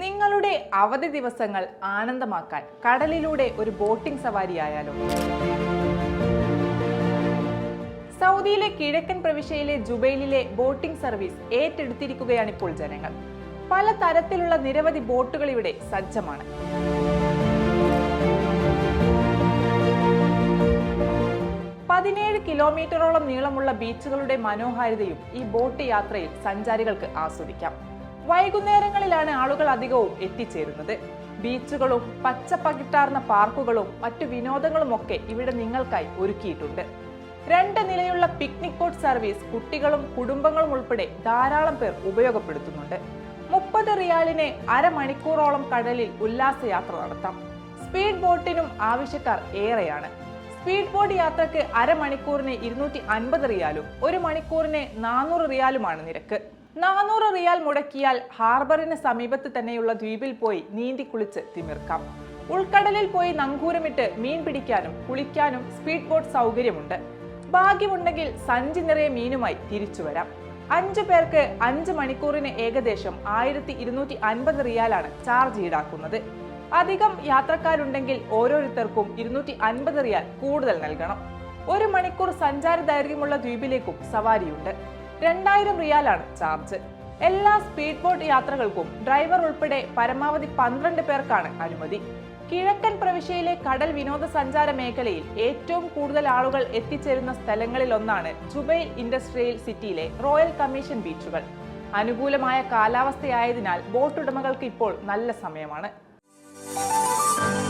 നിങ്ങളുടെ അവധി ദിവസങ്ങൾ ആനന്ദമാക്കാൻ കടലിലൂടെ ഒരു ബോട്ടിംഗ് സവാരി ആയാലോ സൗദിയിലെ കിഴക്കൻ പ്രവിശ്യയിലെ ജുബൈലിലെ ബോട്ടിംഗ് സർവീസ് ഏറ്റെടുത്തിരിക്കുകയാണ് ഇപ്പോൾ ജനങ്ങൾ. പല തരത്തിലുള്ള നിരവധി ബോട്ടുകൾ ഇവിടെ സജ്ജമാണ്. പതിനേഴ് കിലോമീറ്ററോളം നീളമുള്ള ബീച്ചുകളുടെ മനോഹാരിതയും ഈ ബോട്ട് യാത്രയിൽ സഞ്ചാരികൾക്ക് ആസ്വദിക്കാം. വൈകുന്നേരങ്ങളിലാണ് ആളുകൾ അധികവും എത്തിച്ചേരുന്നത്. ബീച്ചുകളും പച്ചപ്പകിട്ടാർന്ന പാർക്കുകളും മറ്റു വിനോദങ്ങളും ഒക്കെ ഇവിടെ നിങ്ങൾക്കായി ഒരുക്കിയിട്ടുണ്ട്. രണ്ട് നിലയുള്ള പിക്നിക് ബോട്ട് സർവീസ് കുട്ടികളും കുടുംബങ്ങളും ഉൾപ്പെടെ ധാരാളം പേർ ഉപയോഗപ്പെടുത്തുന്നുണ്ട്. മുപ്പത് റിയാലിന് അരമണിക്കൂറോളം കടലിൽ ഉല്ലാസയാത്ര നടത്താം. സ്പീഡ് ബോട്ടിനും ആവശ്യക്കാർ ഏറെയാണ്. സ്പീഡ് ബോട്ട് യാത്രയ്ക്ക് അരമണിക്കൂറിന് ഇരുന്നൂറ്റി അൻപത് റിയാലും ഒരു മണിക്കൂറിന് നാനൂറ് റിയാലുമാണ് നിരക്ക്. നാനൂറ് റിയാൽ മുടക്കിയാൽ ഹാർബറിന് സമീപത്ത് തന്നെയുള്ള ദ്വീപിൽ പോയി നീന്തി കുളിച്ച് തിമിർക്കാം. ഉൾക്കടലിൽ പോയി നങ്കൂരമിട്ട് മീൻ പിടിക്കാനും കുളിക്കാനും സ്പീഡ് ബോട്ട് സൗകര്യമുണ്ട്. ഭാഗ്യമുണ്ടെങ്കിൽ സഞ്ചി നിറയെ മീനുമായി തിരിച്ചു വരാം. അഞ്ചു പേർക്ക് അഞ്ച് മണിക്കൂറിന് ഏകദേശം ആയിരത്തി ഇരുന്നൂറ്റി അൻപത് റിയാലാണ് ചാർജ് ഈടാക്കുന്നത്. അധികം യാത്രക്കാരുണ്ടെങ്കിൽ ഓരോരുത്തർക്കും ഇരുന്നൂറ്റി അൻപത് റിയാൽ കൂടുതൽ നൽകണം. ഒരു മണിക്കൂർ സഞ്ചാര ദൈർഘ്യമുള്ള ദ്വീപിലേക്കും സവാരിയുണ്ട്. രണ്ടായിരം റിയാലാണ് ചാർജ്. എല്ലാ സ്പീഡ് ബോട്ട് യാത്രകൾക്കും ഡ്രൈവർ ഉൾപ്പെടെ പരമാവധി പന്ത്രണ്ട് പേർക്കാണ് അനുമതി. കിഴക്കൻ പ്രവിശ്യയിലെ കടൽ വിനോദസഞ്ചാര മേഖലയിൽ ഏറ്റവും കൂടുതൽ ആളുകൾ എത്തിച്ചേരുന്ന സ്ഥലങ്ങളിൽ ഒന്നാണ് ജുബൈ ഇൻഡസ്ട്രിയൽ സിറ്റിയിലെ റോയൽ കമ്മീഷൻ ബീച്ചുകൾ. അനുകൂലമായ കാലാവസ്ഥയായതിനാൽ ബോട്ടുടമകൾക്ക് ഇപ്പോൾ നല്ല സമയമാണ്. Música